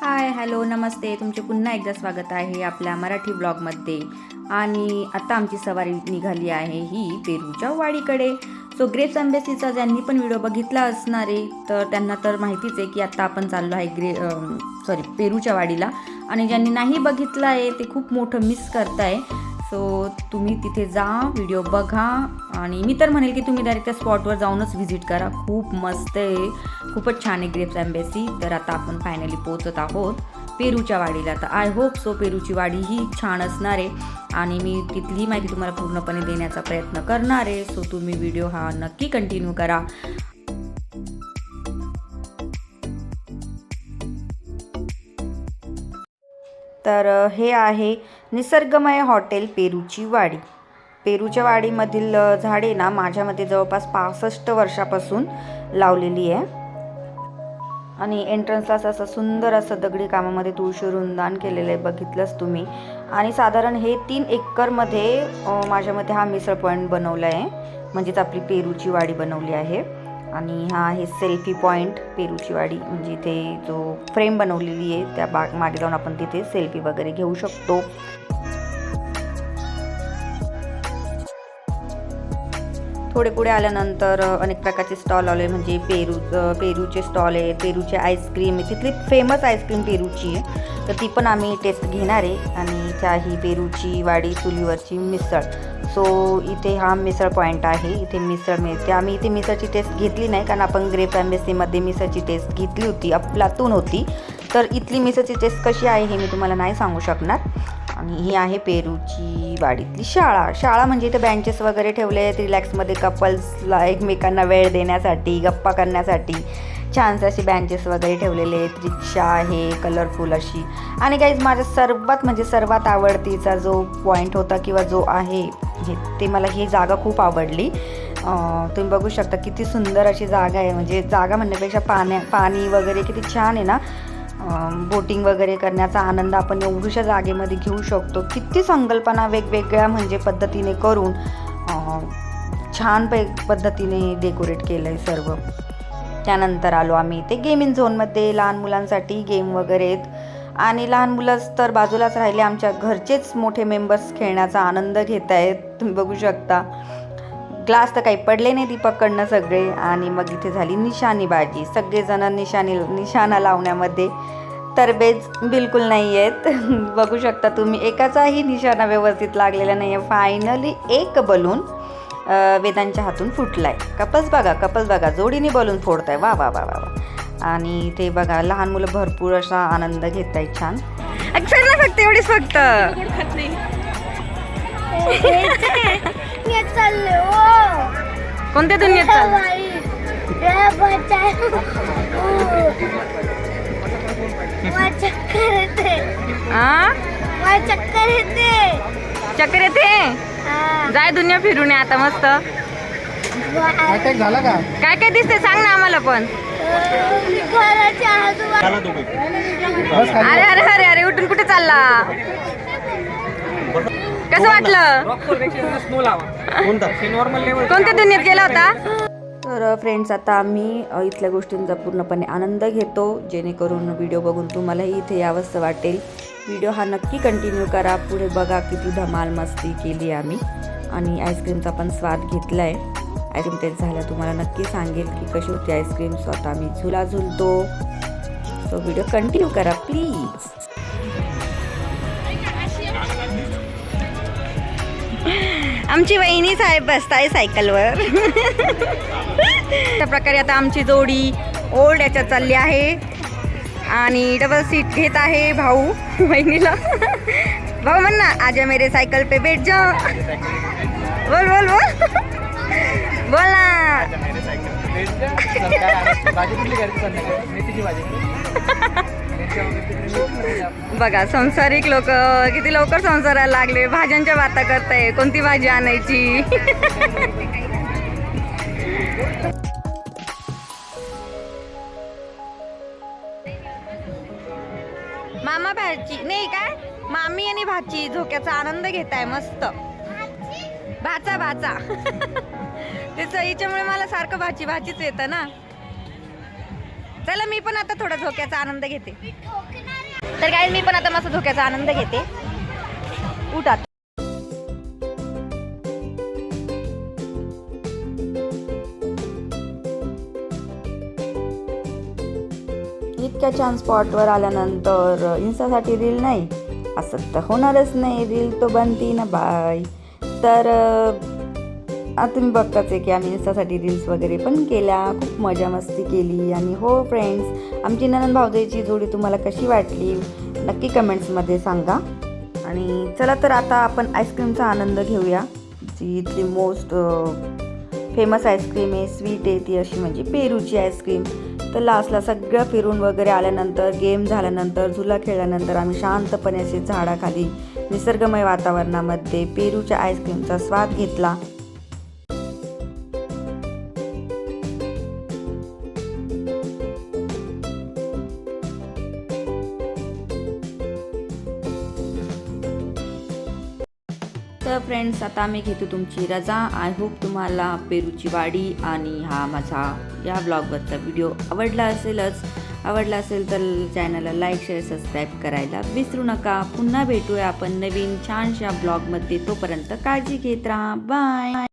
Hi hello नमस्ते. तुमचे पुन्हा एकदा स्वागत आहे आपल्या मराठी ब्लॉगमध्ये. आणि आता आमची सवारी निघाली आहे ही पेरूच्या वाडीकडे. सो ग्रेप्स अँबेसीचा ज्यांनी पण व्हिडिओ बघितला असणार आहे तर त्यांना तर माहितीच आहे की आत्ता आपण चाललो आहे ग्रे सॉरी पेरूच्या वाडीला. आणि ज्यांनी नाही बघितलं आहे ते खूप मोठं मिस करताय. सो तुम्ही तिथे जा व्हिडिओ बघा आणि मी तर म्हणेल की तुम्ही डायरेक्ट त्या स्पॉटवर जाऊनच व्हिजिट करा. खूप मस्त आहे. खूपच छान आहे ग्रेप्स अँबेसी तर आता आपण फायनली पोहोचत आहोत. पेरूच्या वाडीला. तर आय होप सो पेरूची वाडी ही छान असणार आहे. आणि मी तिथली माहिती तुम्हाला पूर्णपणे देण्याचा प्रयत्न करणार आहे. सो तुम्ही व्हिडिओ हा नक्की कंटिन्यू करा. तर हे आहे निसर्गमय हॉटेल पेरूची वाडी. पेरूच्या वाडीमधील झाडे ना माझ्यामध्ये जवळपास पासष्ट वर्षापासून लावलेली आहे. आणि एंट्रन्सलाच असं सुंदर असं दगडी कामामध्ये तुळशी रुंदान केलेलं आहे बघितलंच तुम्ही. आणि साधारण हे तीन एकरमध्ये माझ्यामध्ये हा मिसळ पॉईंट बनवला आहे. म्हणजेच आपली पेरूची वाडी बनवली आहे. आणि हा आहे सेल्फी पॉईंट पेरूची वाडी म्हणजे इथे जो फ्रेम बनवलेली आहे त्या बाग मागे जाऊन आपण तिथे सेल्फी वगैरे घेऊ शकतो. थोडे पुढे आल्यानंतर अनेक प्रकारचे स्टॉल लावले म्हणजे पेरू पेरूचे स्टॉल आहे पेरूचे आईस्क्रीम आहे. तिथली फेमस आईस्क्रीम पेरूची आहे. तर ती पण आम्ही टेस्ट घेणार आहे. आणि इथे आहे पेरूची वाडी चुलीवरची मिसळ. सो इथे हा मिसळ पॉईंट आहे इथे मिसळ मिळते. आम्ही इथे मिसळची टेस्ट घेतली नाही कारण आपण ग्रेप एम्बेसीमध्ये मिसळची टेस्ट घेतली होती अफलातून होती. तर इथली मिसळची टेस्ट कशी आहे हे मी तुम्हाला नाही सांगू शकणार. आणि ही आहे पेरूची वाडीतली शाळा. शाळा म्हणजे इथे बँचेस वगैरे ठेवले आहेत रिलॅक्समध्ये कपल्सला एकमेकांना वेळ देण्यासाठी गप्पा करण्यासाठी. छानसे असे बँचेस वगैरे ठेवलेले आहेत रिक्षा आहे कलरफुल अशी. आणि काहीच माझ्या सर्वात म्हणजे सर्वात आवडतीचा जो पॉईंट होता किंवा जो आहे हे ते मला ही जागा खूप आवडली. तुम्ही बघू शकता किती सुंदर अशी जागा आहे. म्हणजे जागा म्हणण्यापेक्षा पाण्या पाणी वगैरे किती छान आहे ना? बोटिंग वगैरे करण्याचा आनंद आपण एवढ्याशा जागेमध्ये घेऊ शकतो. किती संकल्पना वेगवेगळ्या म्हणजे पद्धतीने करून छान पै पद्धतीने डेकोरेट केलं आहे सर्व. त्यानंतर आलो आम्ही इथे गेमिंग झोनमध्ये लहान मुलांसाठी गेम वगैरे आहेत. आणि लहान मुलंच तर बाजूलाच राहिले. आमच्या घरचेच मोठे मेंबर्स खेळण्याचा आनंद घेत आहेत. तुम्ही बघू शकता. ग्लास तर काही पडले नाही दीपकडनं सगळे. आणि मग इथे झाली निशाणीबाजी सगळेजण निशाणी निशाणा लावण्यामध्ये तरबेज बिलकुल नाही आहेत. बघू शकता तुम्ही एकाचाही निशाणा व्यवस्थित लागलेला नाही आहे. फायनली एक बलून वेदांच्या हातून फुटला आहे कपल्स बघा कपल्स बघा. जोडीने बलून फोडताय. वा वा वा वा वा. आणि ते बघा लहान मुलं भरपूर असा आनंद घेत आहेत छान ना फक्त एवढीच फक्त. कोणत्या दुनियेत चक्कर येते चक्कर येते? हा जाय दुनिया फिरून ये आता मस्त. काय काय दिसते सांग ना आम्हाला पण. अरे अरे अरे अरे उठून कुठे चालला? कसं वाटलं? कोणत्या दुनियेत गेला होता? तर फ्रेंड्स आता आम्ही इथल्या गोष्टींचा पूर्णपणे आनंद घेतो. जेणेकरून व्हिडिओ बघून तुम्हालाही इथे यावंसं वाटेल. व्हिडिओ हा नक्की कंटिन्यू करा. पुढे बघा किती धमाल मस्ती केली आम्ही. आणि आईस्क्रीमचा पण स्वाद घेतला आहे आईस्क्रीम टेस्ट झाला तुम्हाला नक्की सांगेल की कशी होती आईस्क्रीम स्वतः आम्ही झुला झुलतो. सो व्हिडिओ कंटिन्यू करा प्लीज आमची वहिनी साहेब बसताय सायकलवर. त्या प्रकारे आता आमची जोडी ओल्ड याच्यात चालली आहे. आणि डबल सीट घेत आहे भाऊ वहिनीला. भाऊ म्हण ना आजा मेरे सायकल पे बैठ जा बोल बोल बोल. भाजी कुठली घ्यायची संध्याकाळी? मेथीची भाजी. बघा संसारिक लोक किती लवकर संसाराला लागले. भाज्यांच्या वाता करताय. कोणती भाजी आणायची? मामा भाजी नाही काय? मामी आणि भाची झोक्याचा आनंद घेताय मस्त. भाचा भाचा. ते हिच्यामुळे मला सारखं भाची भाचीच येतं ना. चला मी पण आता थोडा झोक्याचा आनंद घेते. तर काय मी पण आता मस्त झोक्याचा आनंद घेते. उठात इतक्या छान स्पॉटवर आल्यानंतर इन्स्टासाठी रील नाही. असं तर होणारच नाही. रील तो बनती ना बाय तर तुम्ही बघताच आहे की आम्ही इन्स्टासाठी रील्स वगैरे पण केल्या खूप मजा मस्ती केली. आणि हो फ्रेंड्स आमची ननंद भावजाईची जोडी तुम्हाला कशी वाटली? नक्की कमेंट्समध्ये सांगा. आणि चला तर आता आपण आईस्क्रीमचा आनंद घेऊया जी इथली मोस्ट फेमस आईस्क्रीम आहे स्वीट आहे ती अशी म्हणजे पेरूची आईस्क्रीम तर लास्टला सगळं फिरून वगैरे आल्यानंतर गेम झाल्यानंतर झुला खेळल्यानंतर आम्ही शांतपणे असे झाडाखाली निसर्गमय वातावरणामध्ये पेरूच्या आईस्क्रीमचा स्वाद घेतला. तर फ्रेंड्स आता आम्ही घेतो तुमची रजा. आय होप तुम्हाला पेरूची वाडी आणि हा माझा या ब्लॉगवरचा व्हिडिओ आवडला असेलच. आवडला असेल तर चॅनलला लाईक शेअर सबस्क्राईब करायला विसरू नका. पुन्हा भेटूया आपण नवीन छानशा ब्लॉगमध्ये तोपर्यंत काळजी घेत राहा. बाय